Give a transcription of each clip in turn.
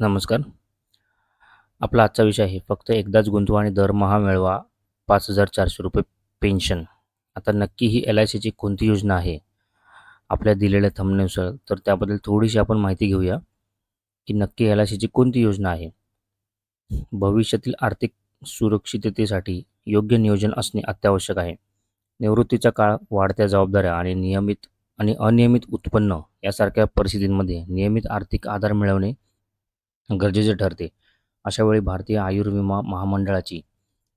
नमस्कार. आपला आजचा विषय आहे फक्त एकदाच गुंतवा आणि दरमहा मिळवा पाच हजार चारशे रुपये पेन्शन. आता नक्की ही एल आय सीची कोणती योजना आहे? आपल्या दिलेल्या थमनेनुसार तर त्याबद्दल थोडीशी आपण माहिती घेऊया की नक्की एल आय सीची कोणती योजना आहे? भविष्यातील आर्थिक सुरक्षिततेसाठी योग्य नियोजन असणे अत्यावश्यक आहे. निवृत्तीचा काळ वाढत्या जबाबदाऱ्या आणि नियमित आणि अनियमित उत्पन्न यासारख्या परिस्थितींमध्ये नियमित आर्थिक आधार मिळवणे गरजेचे ठरते. अशा वेळी भारतीय आयुर्विमा महामंडळाची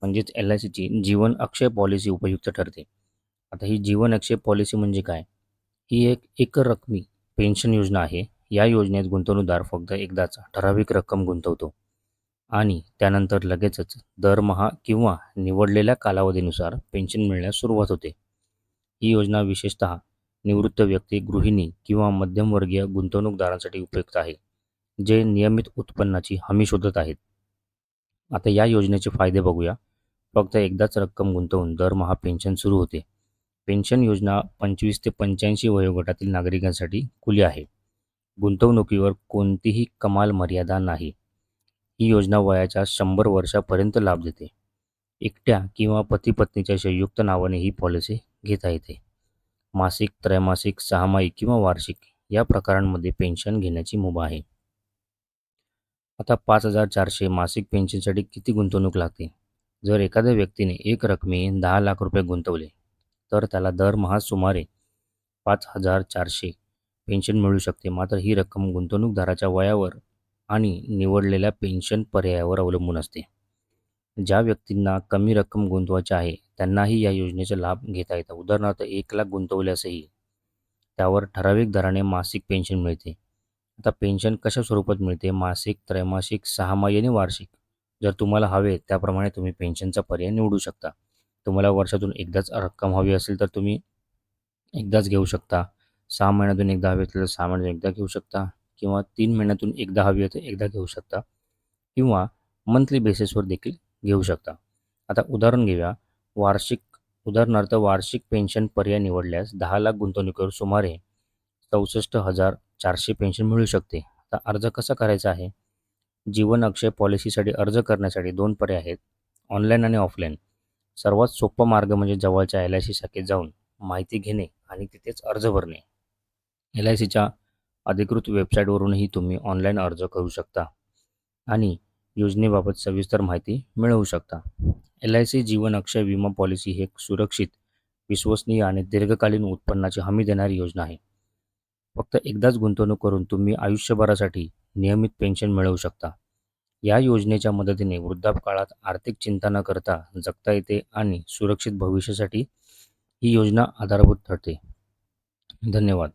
म्हणजेच एल आय सीची जीवन अक्षय पॉलिसी उपयुक्त ठरते. आता ही जीवन अक्षय पॉलिसी म्हणजे काय? ही एक एकरकमी पेन्शन योजना आहे. या योजनेत गुंतवणूकदार फक्त एकदाच ठराविक रक्कम गुंतवतो. आणि त्यानंतर लगेचच दरमहा किंवा निवडलेल्या कालावधीनुसार पेन्शन मिळण्यास सुरुवात होते. ही योजना विशेषतः निवृत्त व्यक्ती गृहिणी किंवा मध्यमवर्गीय गुंतवणूकदारांसाठी उपयुक्त आहे. जे नियमित उत्पन्नाची हमी शोधत आहेत. आता या योजनेचे फायदे बघूया. फक्त एकदाच रक्कम गुंतवून दरमहा पेन्शन सुरू होते. पेन्शन योजना पंचवीस ते पंच्याऐंशी वयोगटातील नागरिकांसाठी खुली आहे. गुंतवणुकीवर कोणतीही कमाल मर्यादा नाही. ही योजना वयाच्या शंभर वर्षापर्यंत लाभ देते. एकट्या किंवा पती पत्नीच्या संयुक्त नावाने ही पॉलिसी घेता येते. मासिक त्रैमासिक सहामाही किंवा वार्षिक या प्रकारांमध्ये पेन्शन घेण्याची मुभा आहे. आता पाच हजार चारशे मासिक पेन्शनसाठी किती गुंतवणूक लागते? जर एखाद्या व्यक्तीने एक रकमी दहा लाख रुपये गुंतवले तर त्याला दरमहा सुमारे पाच हजार चारशे पेन्शन मिळू शकते. मात्र ही रक्कम गुंतवणूकदाराच्या वयावर आणि निवडलेल्या पेन्शन पर्यायावर अवलंबून असते. ज्या व्यक्तींना कमी रक्कम गुंतवायची आहे त्यांनाही या योजनेचा लाभ घेता येतो. उदाहरणार्थ एक लाख गुंतवल्यासही त्यावर ठराविक दराने मासिक पेन्शन मिळते. आता पेन्शन कशा स्वरूपात मिळते? मासिक त्रैमासिक सहामाही आणि वार्षिक? जर तुम्हाला हवे त्याप्रमाणे तुम्ही पेन्शनचा पर्याय निवडू शकता. तुम्हाला वर्षातून एकदाच रक्कम हवी असेल तर तुम्ही एकदाच घेऊ शकता. सहा महिन्यातून एकदा हवी असेल तर सहा महिन्यातून एकदा घेऊ शकता. किंवा तीन महिन्यातून एकदा हवी आहे तर एकदा घेऊ शकता. किंवा मंथली बेसिसवर देखील घेऊ शकता. आता उदाहरण घेऊया. वार्षिक उदाहरणार्थ वार्षिक पेन्शन पर्याय निवडल्यास दहा लाख गुंतवणुकीवर सुमारे चौसष्ट हजार चारशे पेन्शन मिळू शकते. आता अर्ज कसा करायचा आहे? जीवन अक्षय पॉलिसीसाठी अर्ज करण्यासाठी दोन पर्याय आहेत ऑनलाईन आणि ऑफलाईन. सर्वात सोपा मार्ग म्हणजे जवळच्या एल आय सी शाखेत जाऊन माहिती घेणे आणि तिथेच अर्ज भरणे. एल आय सीच्या अधिकृत वेबसाईटवरूनही तुम्ही ऑनलाईन अर्ज करू शकता आणि योजनेबाबत सविस्तर माहिती मिळवू शकता. L I C Jeevan Akshay विमा पॉलिसी ही एक सुरक्षित विश्वसनीय आणि दीर्घकालीन उत्पन्नाची हमी देणारी योजना आहे. फक्त एकदाच गुंतवणूक करून तुम्ही आयुष्यभरासाठी नियमित पेन्शन मिळवू शकता. या योजनेच्या मदतीने वृद्धापकाळात आर्थिक चिंता न करता जगता येते आणि सुरक्षित भविष्यासाठी ही योजना आधारभूत ठरते. धन्यवाद.